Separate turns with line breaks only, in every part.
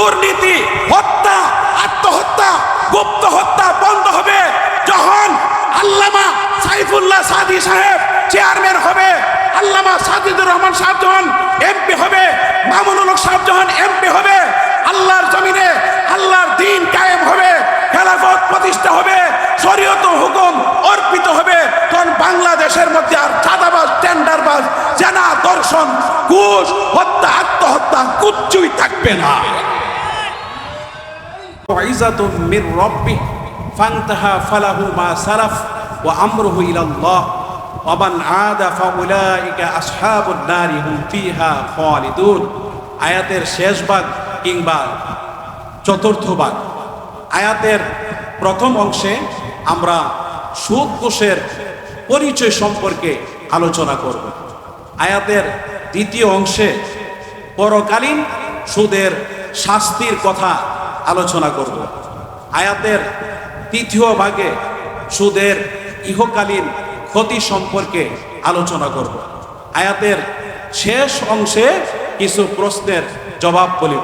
দুর্নীতি, হত্যা, আত্মহত্যা গুপ্ত হত্যা বন্ধ হবে যখন আল্লামা সাইফুল্লাহ সাদি সাহেব চেয়ারম্যান হবে। আল্লামা সাজিদুর রহমান সাহেব যখন এমপি হবে, মামুনুল সাহেব যখন এমপি হবে, আল্লাহর জমিনে আল্লাহর দিন কায়েম হবে, খেলাফত প্রতিষ্ঠা হবে শরীয়ত হুকুম অর্পিত হবে, তখন বাংলাদেশের মধ্যে আর চাঁদাবাজ, টেন্ডারবাজ, জেনা, দর্শন, ঘুষ, হত্যা, আত্মহত্যা কুচ্ছুই থাকবে না।
ফালাহু মা সারাফ হুম ফিহা আয়াতের শেষ ভাগ কিংবা চতুর্থ ভাগ। আয়াতের প্রথম অংশে আমরা সুখ কোষের পরিচয় সম্পর্কে আলোচনা করব। আয়াতের দ্বিতীয় অংশে পরকালীন সুদের শাস্তির কথা আলোচনা করব। আয়াতের তৃতীয় ভাগে সুদের ইহকালীন ক্ষতি সম্পর্কে আলোচনা করব। আয়াতের শেষ অংশে কিছু প্রশ্নের জবাব বলিব।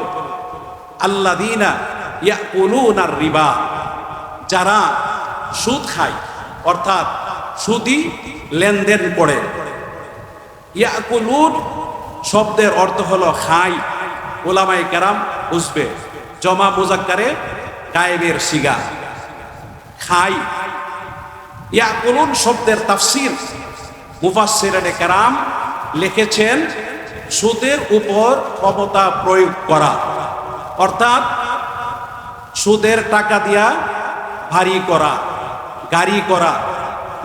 আল্লা আল্লাদিনা ইয়াকুলুনার রিবা, যারা সুদ খায়, অর্থাৎ সুদি লেনদেন করে। ইয়াকুলুন শব্দের অর্থ হলো খাই ওলামাই কেরাম বুঝবে। জমা মুজাক্কারে গায়েবের সিগা খাই। ইয়াকুলুন শব্দের তাফসির মুফাসসিরানে কেরাম লিখেছেন সুদের উপর ক্ষমতা প্রয়োগ করা। অর্থাৎ সুদের টাকা দিয়া ভারী করা, গাড়ি করা,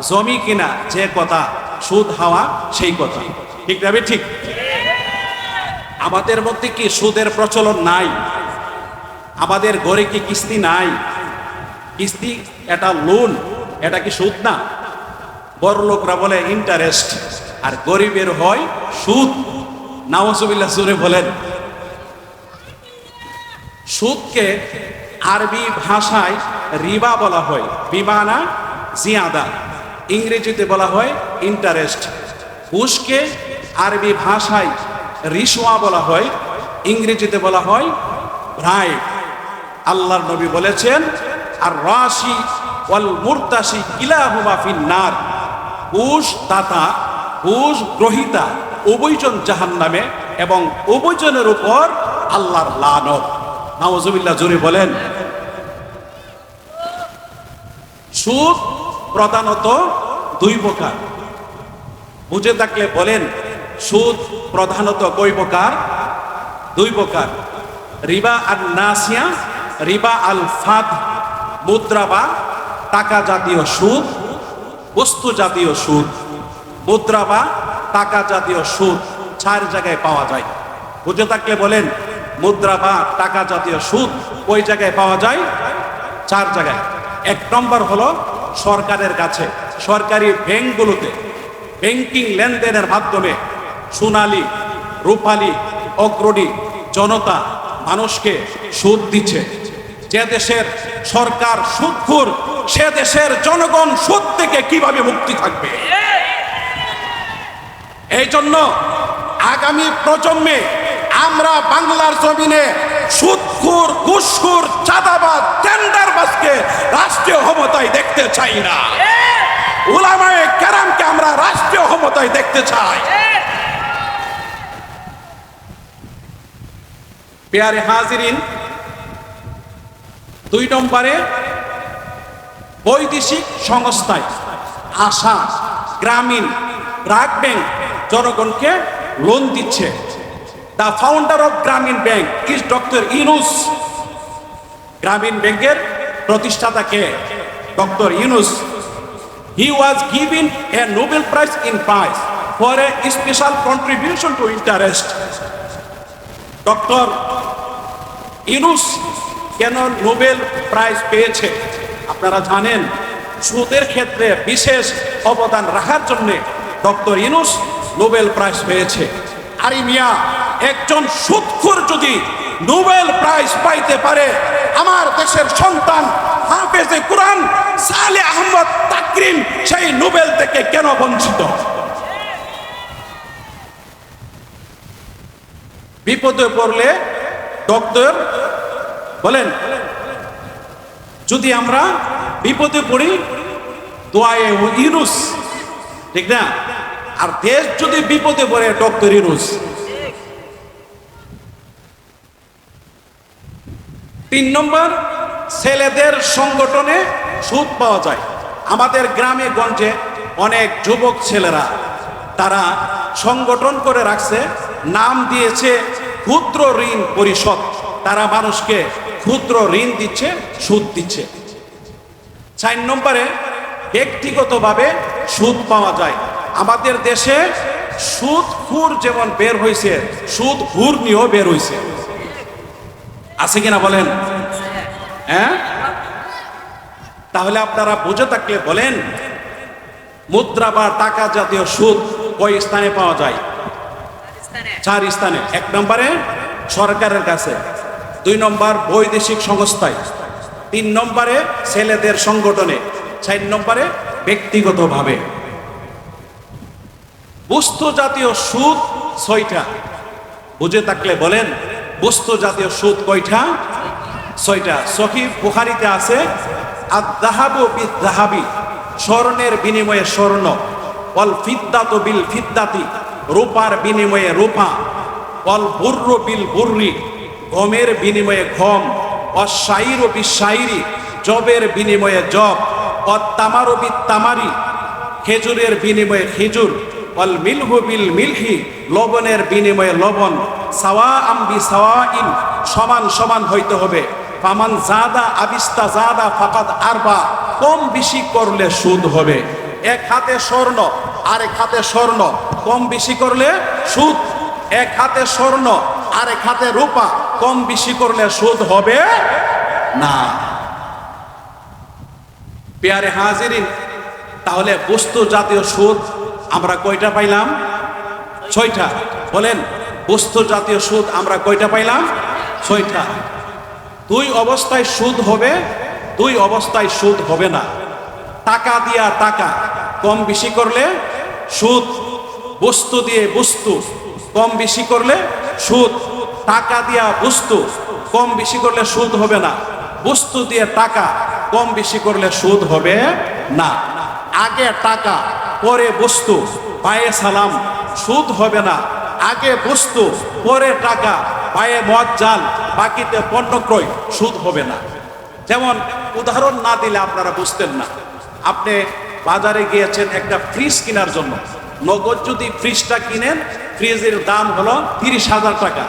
জমি কিনা যে কথা, সুদ হাওয়া সেই কথা। ঠিক যাবে ঠিক? আমাদের মধ্যে কি সুদের প্রচলন নাই? আমাদের ঘরে কি কিস্তি নাই? কিস্তি এটা লোন এটা কি সুদ না? বড় লোকরা বলে ইন্টারেস্ট আর গরিবের হয় সুদ। নাওজুবিল্লাহ সুরে বলেন। সুদকে আরবি ভাষায় রিবা বলা হয়। বিমানা জিয়াদা। ইংরেজিতে বলা হয় ইন্টারেস্ট ঘুষকে আরবি ভাষায় রিসোয়া বলা হয়। ইংরেজিতে বলা হয় ব্রাইব আল্লাহর নবী বলেছেন, আর রাশি ওয়াল মুরতাসি কিলাহুমা ফিন্নার ঘুষ দাতা ঘুষ গ্রহিতা উভয়জন জাহান্নামে এবং উভয়জনের উপর আল্লাহর লানত। নাওজুবিল্লাহ জোরে বলেন। সুদ প্রধানত দুই প্রকার। বুঝে থাকলে বলেন, সুদ প্রধানত কই প্রকার? দুই প্রকার। রিবা আর নাসিয়া রিবা আল ফাদ, মুদ্রা বা টাকা জাতীয় সুদ, বস্তু জাতীয় সুদ, মুদ্রা বা টাকা জাতীয় সুদ চার জায়গায় পাওয়া যায়। বুঝে থাকলে বলেন, মুদ্রা বা টাকা জাতীয় সুদ ওই জায়গায় পাওয়া যায়? চার জায়গায়। এক নম্বর হলো সরকারের কাছে, সরকারি ব্যাংকগুলোতে, ব্যাংকিং লেনদেনের মাধ্যমে সোনালি, রূপালী, অগ্রণী জনতা মানুষকে সুদ দিচ্ছে। যে দেশের সরকার সুদখোর সে দেশের জনগণ সুদ থেকে কীভাবে মুক্তি থাকবে? এই জন্য আগামী প্রজন্মে আমরা বাংলার জমিনে সুদখোর ঘুষখোর চাঁদাবাদ টেন্ডারবাজকে রাষ্ট্রীয় ক্ষমতায় দেখতে চাই না। উলামায়ে কেরামকে আমরা রাষ্ট্রীয় ক্ষমতায় দেখতে চাই। পেয়ারে হাজিরিন দুই নম্বরে বৈদেশিক সংস্থায় আশা গ্রামীণ ব্রাক ব্যাংক জনগণকে লোন দিচ্ছে। The founder of Grameen bank is doctor Yunus Grameen ব্যাংকের প্রতিষ্ঠাতা কে? Doctor Yunus he was givin a Nobel prize in prize for a special contribution to interest doctor Yunus কেন নোবেল প্রাইজ পেয়েছে? আপনারা জানেন, সুদের ক্ষেত্রে বিশেষ অবদান রাখার জন্য ডক্টর ইনুস নোবেল প্রাইজ পেয়েছে। আরে মিয়া, একজন সুদখোর যদি নোবেল প্রাইজ পাইতে পারে, আমার দেশের সন্তান হাফেজে কোরআন সালে আহমদ তাকরিম সেই নোবেল থেকে কেন বঞ্চিত? বিপদে পড়লে ডক্টর বলেন, যদি আমরা বিপদে পড়ি, দোয়ায়ে ও ইউনুস, ঠিক না? আর দেশ যদি বিপদে পড়ে, ডক্টর ইউনুস। তিন নম্বর, ছেলেদের সংগঠনে সুদ পাওয়া যায়। আমাদের গ্রামে গঞ্জে অনেক যুবক ছেলেরা, তারা সংগঠন করে রাখছে, নাম দিয়েছে ক্ষুদ্র ঋণ পরিষদ তারা মানুষকে ক্ষুদ্র ঋণ দিচ্ছে সুদ দিচ্ছে। চার নম্বরে ব্যক্তিগতভাবে সুদ পাওয়া যায়। আমাদের দেশে সুদ খুর যেমন বের হয়েছে সুদ ঘুর নিয়েও বের হয়েছে। আছে কিনা বলেন? হ্যাঁ? তাহলে আপনারা বুঝে থাকলে বলেন মুদ্রা বা টাকা জাতীয় সুদ কয় স্থানে পাওয়া যায়? চার স্থানে। এক নম্বরে সরকারের কাছে। দুই নম্বর বৈদেশিক সংস্থায়, তিন নম্বরে ছেলেদের সংগঠনে, চার নম্বরে ব্যক্তিগতভাবে। বস্তু জাতীয় সুদ ছয়টা। বুঝে থাকলে বলেন, বস্তু জাতীয় সুদ কয়টা? ছয়টা। সহি বুখারিতে আছে বিদ দাহাবি স্বর্ণের বিনিময়ে স্বর্ণ অল ফিদ্দাত বিল ফিদ্দাতি রূপার বিনিময়ে রূপা অল বুর্র বিল বুর্রি গমের বিনিময়ে গম, অশাইর বিশাইরি জবের বিনিময়ে জব অত্তামারো বিদ তামারি খেজুরের বিনিময়ে খেজুর অল মিলহু বিল মিলহি, লবণের বিনিময়ে লবণ সাওয়া আম্বি সাওয়া ইন সমান সমান হইতে হবে। ফামান জাদা আবিস্তা জাদা ফাকাত আরবা, কম বেশি করলে সুদ হবে। এক হাতে স্বর্ণ, আরেক হাতে স্বর্ণ, কম বেশি করলে সুদ। এক হাতে স্বর্ণ, আরেক হাতে রূপা কম বেশি করলে সুদ হবে না। পেয়ারে হাজিরিন তাহলে বস্তু জাতীয় সুদ আমরা কয়টা পাইলাম? ছয়টা। বলেন, বস্তু জাতীয় সুদ আমরা কয়টা পাইলাম? ছয়টা। দুই অবস্থায় সুদ হবে, দুই অবস্থায় সুদ হবে না। টাকা দিয়া টাকা, কম বেশি করলে সুদ বস্তু দিয়ে বস্তু, কম বেশি করলে সুদ টাকা দিয়া বস্তু কম বেশি করলে সুদ হবে না। বস্তু দিয়ে টাকা কম বেশি করলে সুদ হবে না। আগে টাকা, পরে বস্তু, পায়ে সালাম, সুদ হবে না। আগে বস্তু, পরে টাকা, পায়ে মদ, জাল, বাকিতে পণ্য ক্রয় সুদ হবে না। যেমন উদাহরণ না দিলে আপনারা বুঝতেন না। আপনি বাজারে গিয়েছেন একটা ফ্রিজ কেনার জন্য। নগদ যদি ফ্রিজটা কিনেন, ফ্রিজের দাম হলো তিরিশ হাজার টাকা।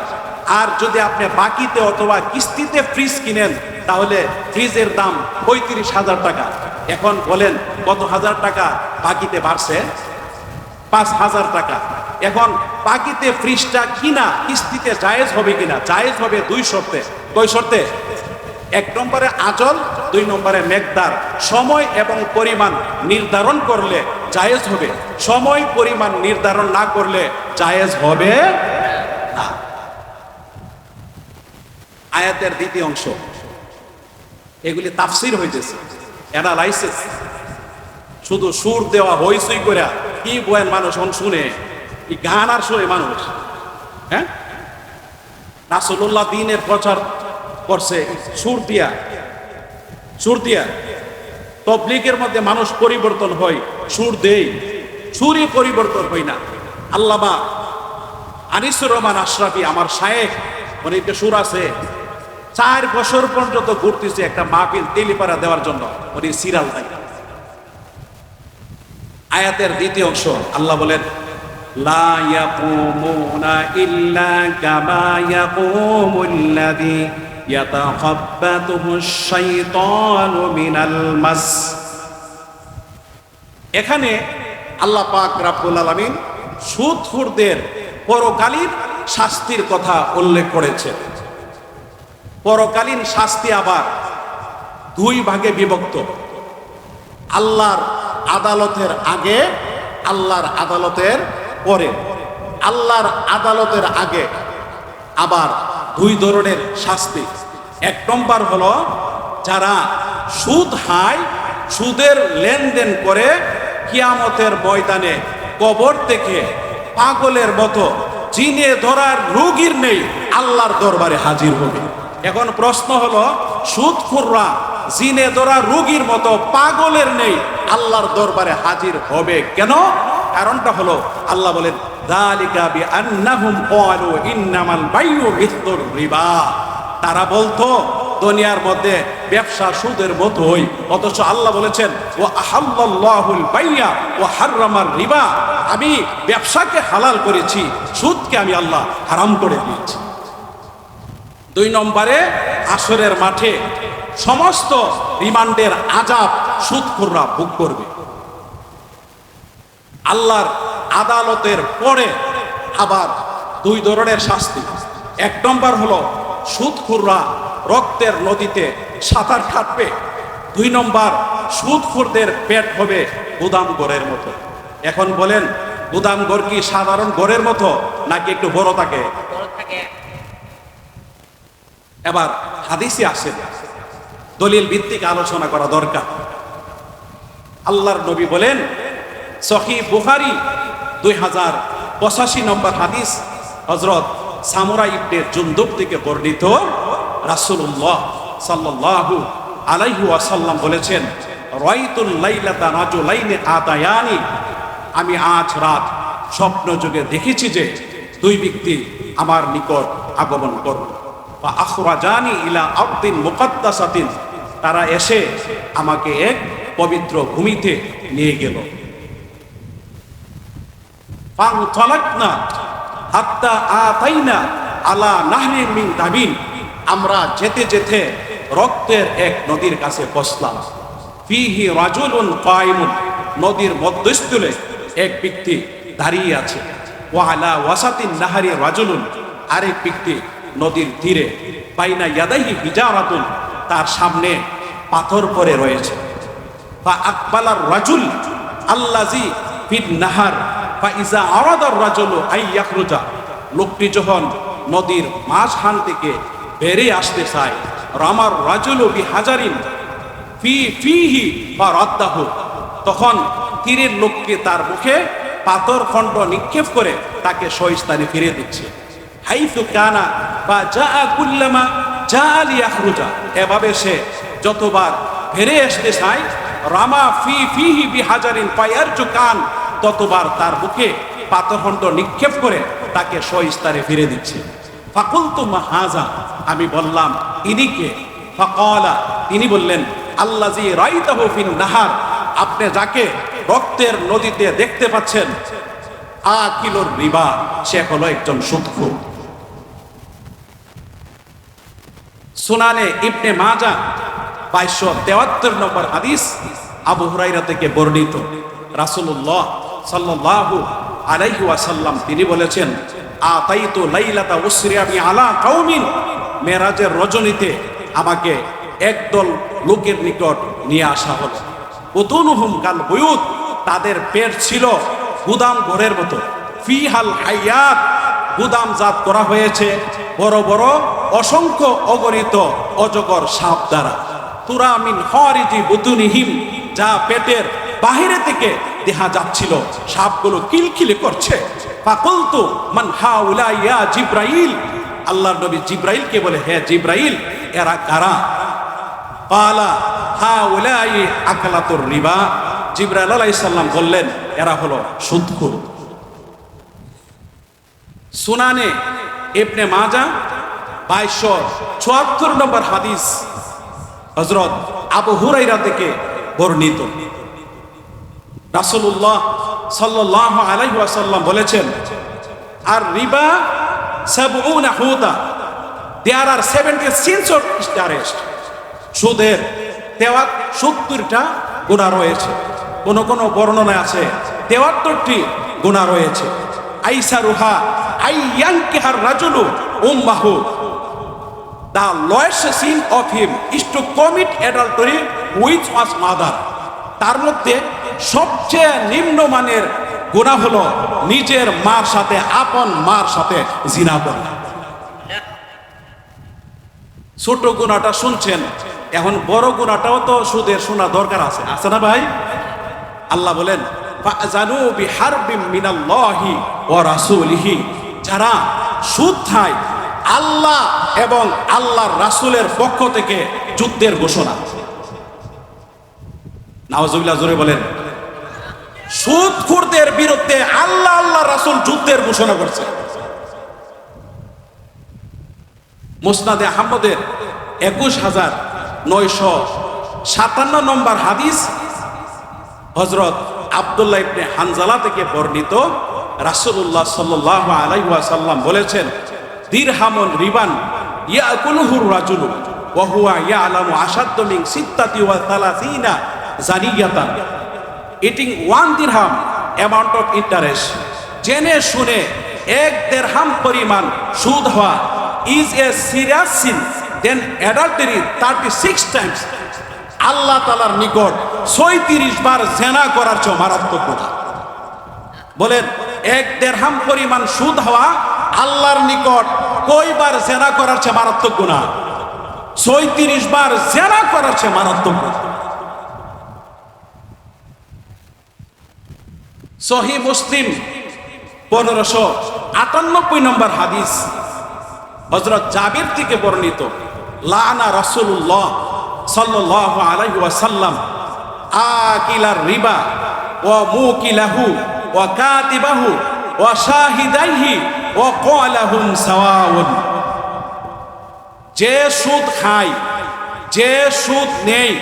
আর যদি আপনি বাকিতে অথবা কিস্তিতে ফ্রিজ কিনেন, তাহলে ফ্রিজের দাম পঁয়ত্রিশ হাজার টাকা। এখন বলেন, কত হাজার টাকা বাকিতে বাড়ছে? পাঁচ হাজার টাকা। এখন বাকিতে ফ্রিজটা কিনা, কিস্তিতে জায়েজ হবে কিনা? জায়েজ হবে দুই শর্তে। কই শর্তে? এক নম্বরে আজল দুই নম্বরে মেঘদার সময় এবং পরিমাণ নির্ধারণ করলে জায়েজ হবে। সময়, পরিমাণ নির্ধারণ না করলে জায়েজ হবে না। আয়াতের দ্বিতীয় অংশ। এগুলি তাফসির হইতেছে অ্যানালাইসিস শুধু সুর দেওয়া হইসই করে কি বয়েন মানুষ অন শুনে, কি গান আর শুনে মানুষ। হ্যাঁ? রাসুল্লাহ দিনের প্রচার করছে সুর দিয়া। সুর দিয়া। তবলিগের মধ্যে মানুষ পরিবর্তন হয়, সুর দেই। সুরই পরিবর্তন হয় না। আল্লামা আনিসুর রহমান আশরাফি, আমার শায়েখ মানে একটা সুর আছে চার বছর পর্যন্ত ঘুরতেছে একটা মাহফিল তেলিপাড়া দেওয়ার জন্য। উনি সিরাল দেয় আয়াতের দ্বিতীয় অংশ, আল্লাহ বলেন, লা ইল্লা এখানে আল্লাহ পাক রাব্বুল আলামিন সুদখোরদের পরকালীন শাস্তির কথা উল্লেখ করেছেন। পরকালীন শাস্তি আবার দুই ভাগে বিভক্ত। আল্লাহর আদালতের আগে, আল্লাহর আদালতের পরে। আল্লাহর আদালতের আগে আবার দুই ধরনের শাস্তি। এক নম্বর হলো, যারা সুদ হায়, সুদের লেনদেন করে, কিয়ামতের ময়দানে কবর থেকে পাগলের মতো চিনে ধরার রোগীর নেই, আল্লাহর দরবারে হাজির হবে। এখন প্রশ্ন হলো, সুদ সুদখুররা জিনে ধরা রুগীর মতো পাগলের নেই, আল্লাহর দরবারে হাজির হবে কেন? কারণটা হলো, আল্লাহ বলেন, দালিকা বি আন্নাহুম ক্বালু ইন্নামাল বাইউ মিথলুর রিবা। তারা বলতো, দুনিয়ার মধ্যে ব্যবসা সুদের মতোই। অথচ আল্লাহ বলেছেন ও আহাল্লাহুল বাইয়া ও হাররামার রিবা। আমি ব্যবসাকে হালাল করেছি, সুদকে আমি আল্লাহ হারাম করে দিয়েছি। দুই নম্বরে আসরের মাঠে সমস্ত রিমান্ডের আজাব সুদখোররা ভোগ করবে। আল্লাহর আদালতের পরে আবার দুই ধরনের শাস্তি। এক নম্বর হলো সুদখুররা রক্তের নদীতে সাঁতার কাটবে। দুই নম্বর, সুদখুরদের পেট হবে গুদাম গড়ের মতো। এখন বলেন, গুদাম গড় কি সাধারণ গড়ের মতো নাকি একটু বড় থাকে। এবার হাদিসে আসেন দলিল ভিত্তিক আলোচনা করা দরকার। আল্লাহর নবী বলেন সহি বুখারি দুই হাজার পঁচাশি নম্বর হাদিস হজরত সামুরা ইবনে জুন্দুব থেকে বর্ণিত। রাসূলুল্লাহ সাল্লাল্লাহু আলাইহি ওয়াসাল্লাম বলেছেন, রাইতুল লাইলাতা আমি আজ রাত স্বপ্ন যুগে দেখেছি যে দুই ব্যক্তি আমার নিকট আগমন করবে। তারা এসে আমাকে এক পবিত্র ভূমিতে নিয়ে গেল। আলা নাহরিন মিন আমরা যেতে যেতে রক্তের এক নদীর কাছে বসলাম। ফিহি রাজুলুন কায়মুন, নদীর মধ্যস্থলে এক ব্যক্তি দাঁড়িয়ে আছে। ওয়ালা ওয়াসাতিন নাহারি রাজুলুন, আরেক ব্যক্তি নদীর তীরে। বাইনা ইয়াদাইহি হিজারাতুন, তার সামনে পাথর পরে রয়েছে। বা আকবালার রাজুল আল্লাজি ফির নাহার বা ইজা আরাদার রাজুল আই ইয়াখরুজা। লোকটি যখন নদীর মাঝখান থেকে বেরিয়ে আসতে চায়, রামার রাজুল বি হাজারিন ফি ফিহি বা রদ্দাহ, তখন তীরের লোককে তার মুখে পাথর খণ্ড নিক্ষেপ করে তাকে সহিস্থানে ফিরে দিচ্ছে। হাইফু কানা বা যা কুল্লামা যা আলি আখরুজা এভাবে সে যতবার ফিরে আসতে চায়, রামা ফি ফিহি বি হাজারিন পায়ার কান, ততবার তার মুখে পাথরখণ্ড নিক্ষেপ করে তাকে সহিস্তারে ফিরে দিচ্ছে। ফাকুল তো হাজা আমি বললাম, ইনি কে? ফাকলা, তিনি বললেন আল্লাজি রাইতাহু ফিন নাহার, আপনি যাকে রক্তের নদীতে দেখতে পাচ্ছেন আ কিলোর রিবা, সে হলো একজন সুদখোর সুনানে ইবনে মাজা, বাইশশো তেয়াত্তর নম্বর হাদিস আবু হুরাইরা থেকে বর্ণিত। রাসুল্লাহ সাল্লাল্লাহু আলাইহি তিনি বলেছেন, আতাইতু লাইলাতা উসরিয়া বি আলা কাউমিন মেরাজের রজনীতে আমাকে একদল লোকের নিকট নিয়ে আসা হলো। উতুনুহুম কাল বুয়ুত, তাদের পেট ছিল গুদাম ঘরের মতো। ফিহাল হায়াত গুদাম জাত করা হয়েছে। বড় বড় অসংখ্য অগণিত অজগর সাপ দ্বারা। তুরামিন হরিজি বুতুনিহিম যা পেটের বাহিরে থেকে দেখা যাচ্ছিল। সাপগুলো কিলকিলে করছে। ফাকুলতু মান হাউলা ইয়া জিব্রাইল। আল্লাহর নবী জিব্রাইলকে বলে, হে জিব্রাইল, এরা কারা? পালা, হাউলাই আকালাতুর রিবা। জিব্রাইল আলাইহিস সালাম বললেন, এরা হলো সুদখোর। সুনানে ইবনে মাজা বাইশশো চুয়াত্তর নম্বর হাদিস হজরত আবু হুরাইরা থেকে বর্ণিত। রাসূলুল্লাহ সাল্লাল্লাহু আলাইহি ওয়াসাল্লাম বলেছেন, আর রিবা সাবউনা হুদা there are seventy sins of interest সুদের তেওয়াত সত্তরটা গুণা রয়েছে। কোন কোন বর্ণনা আছে, তেয়াত্তরটি গুণা রয়েছে। আইসা রুহা আই ইয়াংকিহার রাজুলু উম্মাহু। The lowest sin of him is to commit adultery with one's mother. তার মধ্যে সবচেয়ে নিম্নমানের গুণা হলো নিজের মার সাথে, আপন মার সাথে জিনা করা। ছোট গুণাটা শুনছেন, এখন বড় গুণাটাও তো সুদের শোনা দরকার আছে। আছে না ভাই? আল্লাহ বলেন, ফাজানু বিহারবিম মিনাল্লাহি ওয়া রাসূলিহি। যারা সুদ খায় আল্লাহ এবং আল্লাহর রাসূলের পক্ষ থেকে যুদ্ধের ঘোষণা। নাওজুবিল্লাহ, জোরে বলেন। সুদখোরদের বিরুদ্ধে আল্লাহ আল্লাহ রাসূল যুদ্ধের ঘোষণা করছে। মুসনাদে আহমদের একুশ হাজার নয়শো সাতান্ন নম্বর হাদিস হজরত আবদুল্লাহ ইবনে হানজালা থেকে বর্ণিত রাসূলুল্লাহ সাল্লাল্লাহু আলাইহি ওয়াসাল্লাম বলেছেন দিরহামুন রিবান ইয়াকুলুহুর রাজুলু ওয়া হুয়া ইয়ালামু আশাদ্দু মিন সিত্তাতি ওয়া তালাসিনা জানিয়াতান। ইটিং ওয়ান দিরহাম অ্যামাউন্ট অফ ইন্টারেস্ট জেনে শুনে এক দেড়হাম পরিমাণ সুদ হওয়া is a serious sin then adultery thirty six times আল্লাহ তালার নিকট ছয়ত্রিশ বার জেনা করার চেয়ে মারাত্মক গুণা বলেন, এক দেড়হাম পরিমাণ সুদ হওয়া আল্লাহর নিকট কয়বার জেনা করার চেয়ে মারাত্মক গুণা ছয়ত্রিশ বার জেনা করার চেয়ে মারাত্মক সহি মুসলিম পনেরোশো আটানব্বই নম্বর হাদিস হজরত জাবির থেকে বর্ণিত, লানা রসুল্লাহ সাল্লাহ আলাইহি ওয়াসাল্লাম, আকিলার রিবা ও মুকিলাহু ও কাতিবাহু ও শাহিদাইহি যে সুদ খায় যে সুদ নেই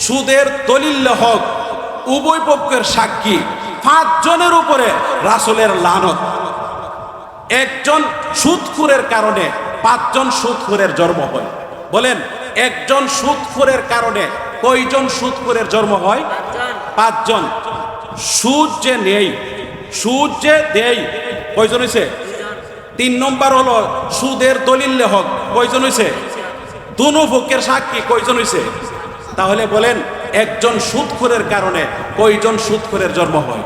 সুদের দলিল হক উভয় পক্ষের সাক্ষী পাঁচজনের উপরে রাসুলের লানত। একজন সুদখুরের কারণে পাঁচজন সুদখুরের জন্ম হয়। বলেন একজন সুদখুরের কারণে কয়জন সুদখুরের জন্ম হয়? পাঁচজন। সুদ যে নেই সুদ যে দেয় কয়জন হয়েছে তিন নম্বর হলো সুদের দলিল হক কয়জন হয়েছে দুনু পক্ষের সাক্ষী কয়জন হয়েছে তাহলে বলেন, একজন সুদখোরের কারণে কয়জন সুদখোরের জন্ম হয়?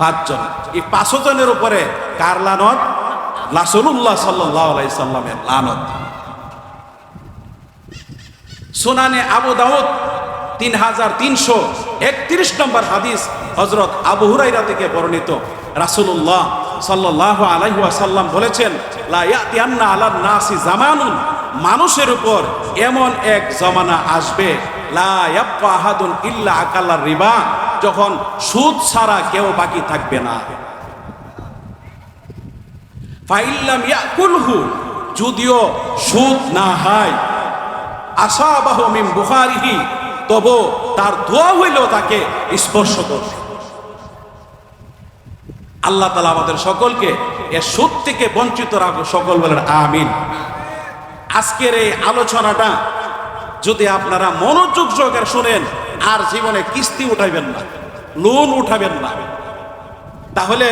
পাঁচজন। এই পাঁচশো জনের উপরে কার লানত? রাসূলুল্লাহ সাল্লাল্লাহু আলাইহি সাল্লামের লানত। সুনানে আবু দাউদ তিন হাজার তিনশো একত্রিশ নম্বর হাদিস হজরত আবু হুরাইরা থেকে বর্ণিত। রাসূলুল্লাহ সাল্লাল্লাহু আলাইহি ওয়াসাল্লাম বলেছেন, লা ইয়াতিয়ান্না আলান নাসি জামানুন। মানুষের উপর এমন এক জমানা আসবে, লা ইয়াবকা আহাদুন ইল্লা আকালার রিবা যখন সুদ ছাড়া কেউ বাকি থাকবে না। ফাইল্লাম ইয়াকুলহু, যদিও সুদ না হয়। আশাবাহ মিন বুখারিহি, তবু তার দোয়া হইল তাকে স্পর্শ করবে আল্লাহ তালা আমাদের সকলকে এ সুদ থেকে বঞ্চিত রাখো সকল বলেন, আমিন। আজকের এই আলোচনাটা যদি আপনারা মনোযোগ সহকারে শুনেন, আর জীবনে কিস্তি উঠাইবেন না, লোন উঠাবেন না, তাহলে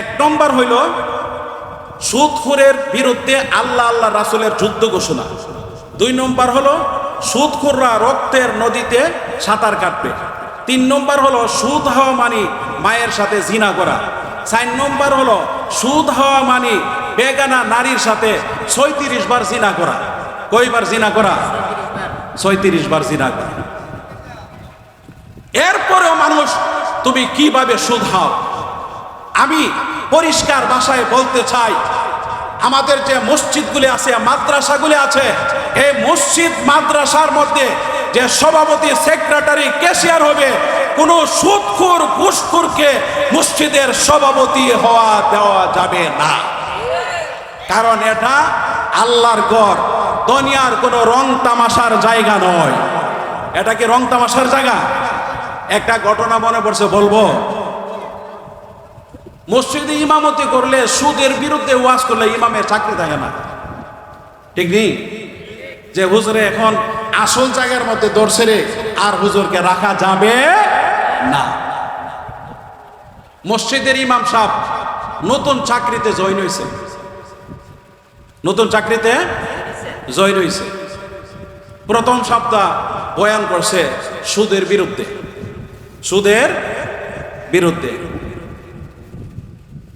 এক নম্বর হইল সুদখোরের বিরুদ্ধে আল্লাহ আল্লাহ রাসুলের যুদ্ধ ঘোষণা। দুই নম্বর হলো, সুদখোররা রক্তের নদীতে সাঁতার কাটবে। তিন নম্বর হলো সুদ হওয়া মানি, মায়ের সাথে জিনা করা। চার নম্বর হলো সুদ হওয়া মানি, বেগানা নারীর সাথে ছয়ত্রিশ বার জিনা করা। কয়বার জিনা করা? ছয়ত্রিশ বার জিনা করা। এরপরেও মানুষ, তুমি কীভাবে সুদ হও? আমি পরিষ্কার ভাষায় বলতে চাই, আমাদের যে মসজিদগুলি আছে, মাদ্রাসাগুলি আছে, এই মসজিদ মাদ্রাসার মধ্যে যে সভাপতি সেক্রেটারি ক্যাশিয়ার হবে, কোন সুদখোর ঘুষখোরকে মসজিদের সভাপতি হওয়া দেওয়া যাবে না। কারণ এটা আল্লাহর গড় দুনিয়ার কোনো রং তামাশার জায়গা নয়। এটা কি রং তামাশার জায়গা? একটা ঘটনা মনে পড়ছে, বলব। মসজিদে ইমামতি করলে সুদের বিরুদ্ধে ওয়াজ করলে ইমামের চাকরি থাকে না। ঠিক নেই? যে হুজুরে এখন আসল জায়গার মধ্যে রে আর হুজুরকে রাখা যাবে না। মসজিদের ইমাম সাহেব নতুন চাকরিতে জয়েন হয়েছে। নতুন চাকরিতে জয়েন হয়েছে। প্রথম সপ্তাহ বয়ান করছে সুদের বিরুদ্ধে। সুদের বিরুদ্ধে।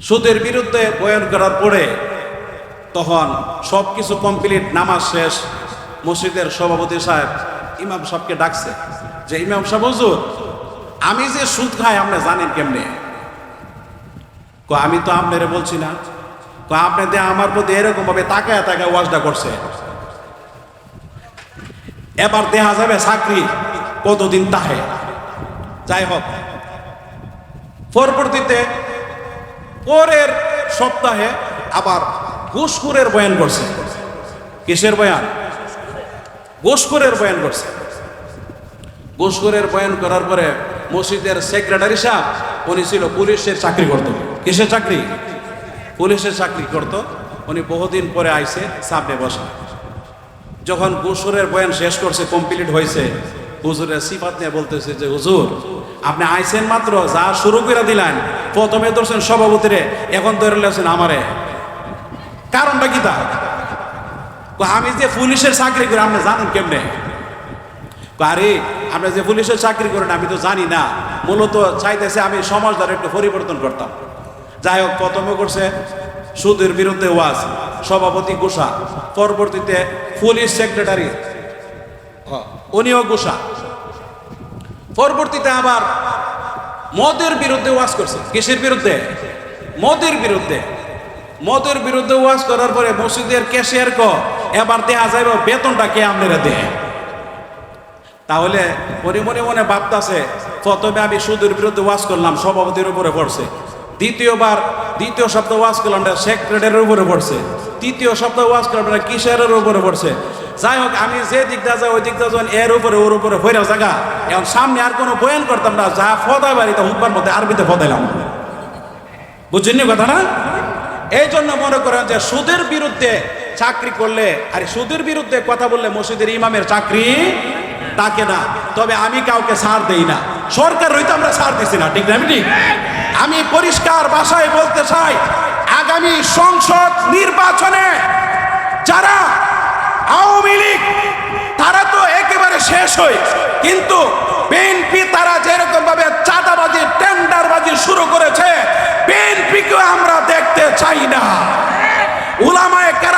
সুদের বিরুদ্ধে বয়ান করার পরে তখন সব কিছু কমপ্লিট, নামাজ শেষ মসজিদের সভাপতি সাহেব, ইমাম সাহেবকে ডাকছে। যে ইমাম সাহেব, হুজুর, আমি যে সুদ খাই, আপনি জানেন কেমনে? আমি তো আপনারে বলছি না। আপনি দিয়ে আমার প্রতি এরকম ভাবে তাকায় তাকায় ওয়াজটা করছে এবার দেখা যাবে চাকরি কতদিন তাহে। যাই হোক, পরবর্তীতে পরের সপ্তাহে আবার ঘুষখুরের বয়ান করছে। কিসের বয়ান? ঘুষখুরের বয়ান করছে। ঘুষখুরের বয়ান করার পরে মসজিদের সেক্রেটারি সাহেব, উনি ছিল পুলিশের চাকরি করত। কিসের চাকরি? পুলিশের চাকরি করত। উনি বহুদিন পরে আইসে সামনে বসা। যখন হুজুরের বয়ান শেষ করছে কমপ্লিট হয়েছে হুজুরের সিফাত নিয়ে বলতেছে যে, হুজুর, আপনি আইসেন মাত্র, যা শুরু করে দিলেন, প্রথমে ধরছেন সভাপতিরে, এখন ধরে লেছেন আমারে। কারণটা কি তা আমি যে পুলিশের চাকরি করি, আপনি জানেন কেমনে? আরে, আপনি যে পুলিশের চাকরি করেন, আমি তো জানি না। মূলত চাইতেছে আমি সমাজদার একটু পরিবর্তন করতাম। যাই হোক, প্রথমে করছে সুদের বিরুদ্ধে ওয়াজ, সভাপতি গোসা, পরবর্তীতে পুলিশ সেক্রেটারি উনিও গোসা। পরবর্তীতে আবার মদের বিরুদ্ধে ওয়াজ করছে। কিসের বিরুদ্ধে? মদের বিরুদ্ধে। মদের বিরুদ্ধে ওয়াজ করার পরে মসজিদের ক্যাশিয়ার ক এবার দেয়া যাইব, বেতনটা কে আপনারা দেয়? তাহলে মনে মনে মনে ভাবতাছে, প্রথমে আমি সুদের বিরুদ্ধে ওয়াজ করলাম, সভাপতির উপরে পড়ছে। দ্বিতীয়বার, দ্বিতীয় সপ্তাহ ওয়াজ করলাম সেক্রেটারির উপরে পড়ছে। তৃতীয় সপ্তাহ ওয়াজ করলাম, এটা কিশোরের উপরে পড়ছে। যাই হোক, আমি যে দিকটা যাই, ওই দিকটা যখন এর উপরে, ওর উপরে ভৈরা জায়গা। এখন সামনে আর কোনো বয়ান করতাম না, যা ফদাই বাড়িতে হুকবার মধ্যে আরবিতে ফদাইলাম। বুঝছেন কথা না এই জন্য মনে করেন যে সুদের বিরুদ্ধে চাকরি করলে, আর সুদের বিরুদ্ধে কথা বললে মসজিদের ইমামের চাকরি তাকে না। তবে আমি কাউকে ছাড় দেই না। সরকার হইতে আমরা ছাড় দিছি না, ঠিক না ঠিক? আমি পরিষ্কার ভাষায় বলতে চাই, আগামী সংসদ নির্বাচনে যারা আওয়ামী লীগ, তারা তো একেবারে শেষ হয় কিন্তু বিএনপি তারা যেরকম ভাবে চাঁদাবাজি, টেন্ডারবাজি শুরু করেছে বিএনপিকে আমরা দেখতে চাই না। উলামায়ে রাষ্ট্রীয়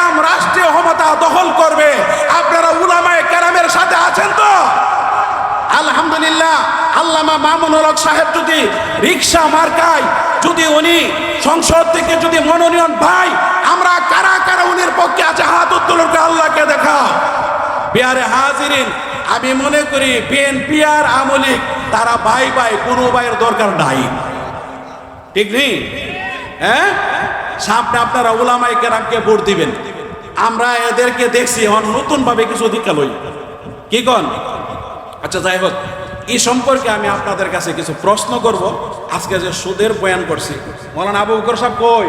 ক্ষমতা দখল করবে। আপনারা উলামায় কেরামের সাথে আছেন তো? আলহামদুলিল্লাহ, আল্লামা মামুনুল হক সাহেব যদি রিক্সা মার্কায়, যদি উনি সংসদ থেকে যদি মনোনয়ন পাই আমরা কারা কারা উনির পক্ষে আছে হাত উত্তোলনকে আল্লাহকে দেখাও। বিহারে হাজিরিন, আমি মনে করি বিএনপি আর আমলিক তারা ভাই ভাই, কোনো ভাইয়ের দরকার নাই। ঠিক নেই? হ্যাঁ? সামনে আপনারা ওলামাই কেরামকে ভোট দিবেন। আমরা এদেরকে দেখছি, এখন নতুন ভাবে কিছু দীক্ষা লই। কি কন? আচ্ছা যাই হোক, এই সম্পর্কে আমি আপনাদের কাছে কিছু প্রশ্ন করব। আজকে যে সুদের বয়ান করছি, মৌলানা আবু বকর সাহেব কই?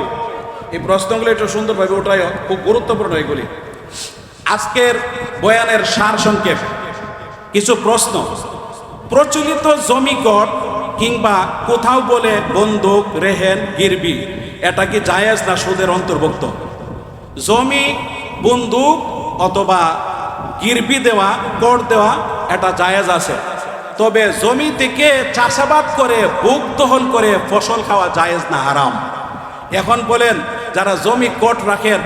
এই প্রশ্নগুলো একটু সুন্দরভাবে ওঠাই খুব গুরুত্বপূর্ণ এগুলি। আজকের বয়ানের সার সংক্ষেপ। কিছু প্রশ্ন। প্রচলিত জমি কর কিংবা কোথাও বলে বন্দুক, রেহেন, গিরবি, এটা কি জায়েজ না সুদের অন্তর্ভুক্ত? জমি বন্দুক অথবা গিরবি দেওয়া, কর দেওয়া, এটা জায়েজ আছে। তবে জমি থেকে চাষাবাদ করে বুক দহন করে ফসল খাওয়া জায়েজ না, হারাম। এখন বলেন, যারা জমি কট রাখেন,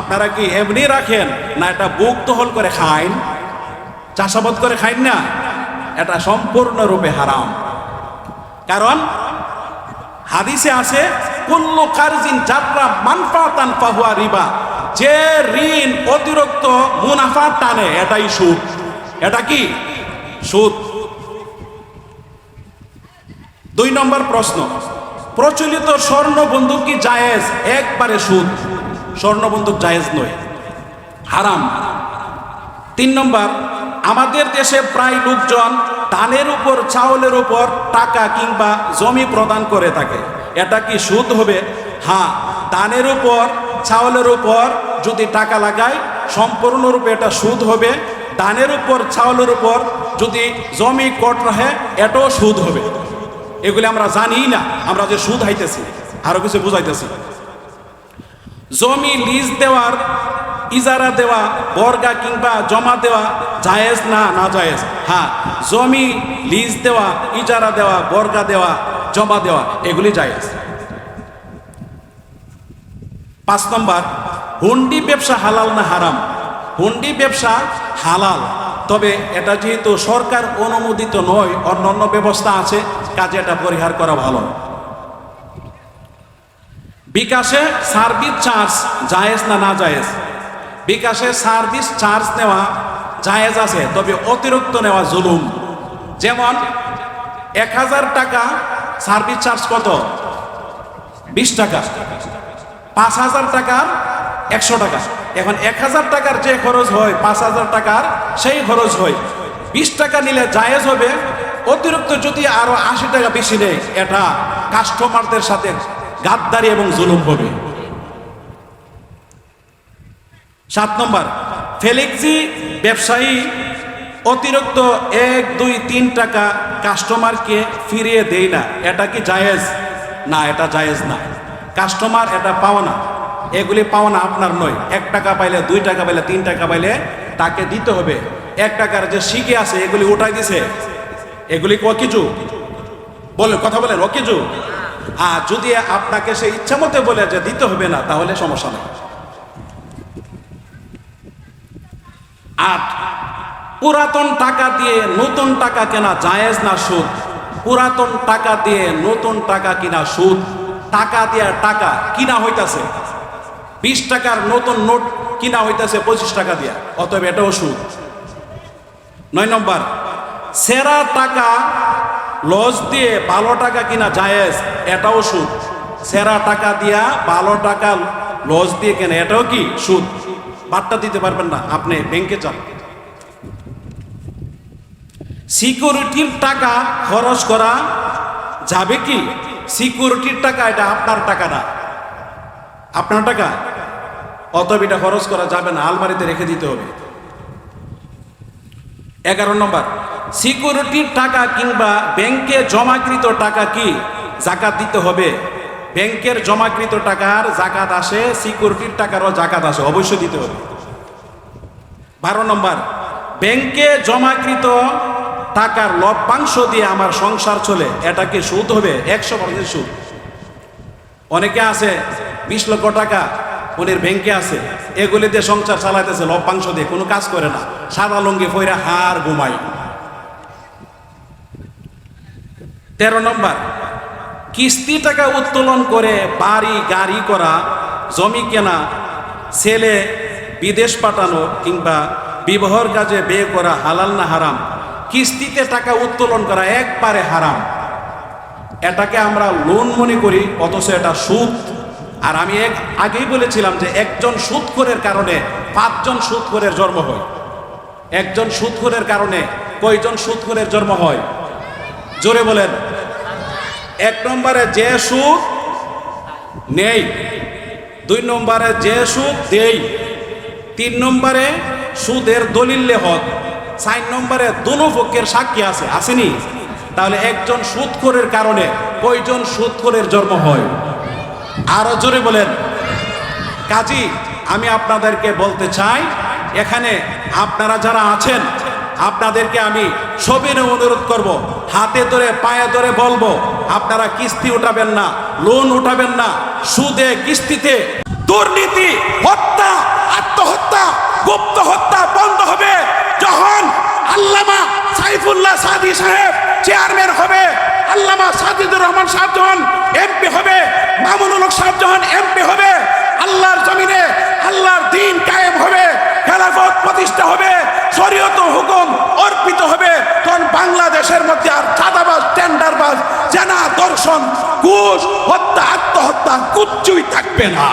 আপনারা কি এমনি রাখেন, না এটা বুক দহল করে খাইন? চাষাবাদ করে খাইন না, এটা সম্পূর্ণরূপে হারাম। কারণ হাদিসে আছে, কুল্লু কারজিন যাত্রা মানফাতান ফাহুয়া রিবা। যে ঋণ অতিরিক্ত মুনাফা টানে, এটাই সুদ। এটা কি? সুদ। দুই নম্বর প্রশ্ন। প্রচলিত স্বর্ণ বন্দুক কি জায়েজ? একবারে সুদ। স্বর্ণ বন্দুক জায়েজ নয়। হারাম। তিন নম্বর, আমাদের দেশে প্রায় লোকজন ধানের উপর, চাউলের উপর টাকা কিংবা জমি প্রদান করে থাকে। এটা কি সুদ হবে? হ্যাঁ। ধানের উপর চাউলের উপর যদি টাকা লাগায় সম্পূর্ণরূপে এটা সুদ হবে। ধানের উপর, চাউলের উপর যদি জমি কট রাখে, এটাও সুদ হবে। এগুলি আমরা জানি না, আমরা যে সুদ হাইতেছি, আরও কিছু বুঝাইতেছি। জমি লিজ দেওয়ার, ইজারা দেওয়া, বর্গা কিংবা জমা দেওয়া জায়েজ না না জায়েজ? হ্যাঁ জমি লিজ দেওয়া, ইজারা দেওয়া, বর্গা দেওয়া, জমা দেওয়া, এগুলি জায়েজ। পাঁচ নম্বর, হুন্ডি ব্যবসা হালাল না হারাম? হুন্ডি ব্যবসা হালাল, তবে এটা যেহেতু সরকার অনুমোদিত নয় অন্য অন্য ব্যবস্থা আছে, কাজে এটা পরিহার করা ভালো। বিকাশে সার্ভিস চার্জ জায়েজ না না জায়েজ? বিকাশে সার্ভিস চার্জ নেওয়া জায়েজ আছে, তবে অতিরিক্ত নেওয়া জুলুম। যেমন, এক হাজার টাকা সার্ভিস চার্জ কত? বিশ টাকা। পাঁচ হাজার টাকার একশো টাকা। এখন এক হাজার টাকার যে খরচ হয়, পাঁচ হাজার টাকার সেই খরচ হয়। বিশ টাকা নিলে জায়েজ হবে, অতিরিক্ত যদি আরও আশি টাকা বেশি নেয়, এটা কাস্টমারদের সাথে গাদ্দারি এবং জুলুম হবে। সাত নম্বর ফেলিক্সি ব্যবসায়ী অতিরিক্ত এক, দুই, তিন টাকা কাস্টমারকে ফিরিয়ে দেয় না। এটা কি জায়েজ? না, এটা জায়েজ না। কাস্টমার এটা পাওয়া না এগুলি পাওয়া না আপনার নয়। এক টাকা পাইলে, দুই টাকা পাইলে, তিন টাকা পাইলে তাকে দিতে হবে। এক টাকার যে শিখে আছে, এগুলি উঠাই দিছে। এগুলি কিছু? বলে কথা বলেন কিছু? আর যদি আপনাকে সে ইচ্ছা মতে বলে যে দিতে হবে না, তাহলে সমস্যা নেই। আট, পুরাতন টাকা দিয়ে নতুন টাকা কেনা জায়েজ না সুদ? পুরাতন টাকা দিয়ে নতুন টাকা কিনা সুদ? টাকা দিয়ে টাকা কিনা হইতাছে। বিশ টাকার নতুন নোট কিনা হইতাছে পঁচিশ টাকা দিয়া। অতএব এটাও সুদ নয় নম্বর, সেরা টাকা লস দিয়ে ভালো টাকা কিনা জায়েজ এটাও সুদ সেরা টাকা দিয়া ভালো টাকা লস দিয়ে কেনা, এটাও কি? সুদ। বার্তা দিতে পারবেন না, আপনি ব্যাংকে যান। সিকিউরিটির টাকা খরচ করা যাবে কি? সিকিউরিটির টাকা, এটা আপনার টাকা না। আপনার টাকা? অতএব এটা খরচ করা যাবে না, আলমারিতে রেখে দিতে হবে। এগারো নম্বর, সিকিউরিটির টাকা কিংবা ব্যাংকে জমাকৃত টাকা কি? জাকাত দিতে হবে। ব্যাংকের জমাকৃত টাকার জাকাত আসে, সিকিউরিটির টাকারও জাকাত আসে, অবশ্যই দিতে হবে। বারো নম্বর, ব্যাংকে জমাকৃত টাকার লভ্যাংশ দিয়ে আমার সংসার চলে, এটা কি সুদ হবে? একশো পার্সেন্ট সুদ। অনেকে আছে, বিশ লক্ষ টাকা উনির ব্যাংকে আছে, এগুলি দিয়ে সংসার চালাইতেছে, লভ্যাংশ দিয়ে, কোনো কাজ করে না। সাদা লঙ্গি ফইরা হার ঘুমাই তেরো নম্বর, কিস্তি টাকা উত্তোলন করে বাড়ি, গাড়ি করা, জমি কেনা, ছেলে বিদেশ পাঠানো কিংবা বিবাহর কাজে বিয়ে করা হালাল না হারাম? কিস্তিতে টাকা উত্তোলন করা একবারে হারাম। এটাকে আমরা লোন মনে করি, অথচ এটা সুদ। আর আমি এক, আগেই বলেছিলাম যে একজন সুদখোরের কারণে পাঁচজন সুদখোরের জন্ম হয়। একজন সুদখোরের কারণে কয়জন সুদখোরের জন্ম হয়? জোরে বলেন। এক নম্বরে যে সুদ নেই, দুই নম্বরে যে সুদ দেই, তিন নম্বরে সুদের দলিলে হক চার নম্বরে দোনো পক্ষের সাক্ষী আছে, আসেনি? তাহলে একজন সুদখোরের কারণে কয়জন সুদখোরের জন্ম হয়? আরও জোরে বলেন। কাজী, আমি আপনাদেরকে বলতে চাই, এখানে আপনারা যারা আছেন, আপনাদেরকে আমি সবিনে অনুরোধ করব, হাতে ধরে, পায়ে ধরে বলব, আপনারা কিস্তি উঠাবেন না, লোন উঠাবেন না, সুদে, কিস্তিতে
দুর্নীতি, হত্যা, আত্মহত্যা গুপ্ত হত্যা বন্ধ হবে। যখন আল্লামা সাইফুল্লাহ সাদি সাহেব চেয়ারম্যান হবে, আল্লামা সাদিদুর রহমান সাহেব যখন এমপি হবে, মামুনুল হক সাহেব যখন এমপি হবে, আল্লাহর জমিনে আল্লাহর দিন কায়েম হবে, খেলাফত প্রতিষ্ঠা হবে, শরীয়ত হুকুম অর্পিত হবে, তখন বাংলাদেশের মধ্যে আর চাঁদাবাজ, টেন্ডারবাজ, জেনা, দর্শন, ঘুষ, হত্যা, আত্মহত্যা, কুচ্ছুই থাকবে না।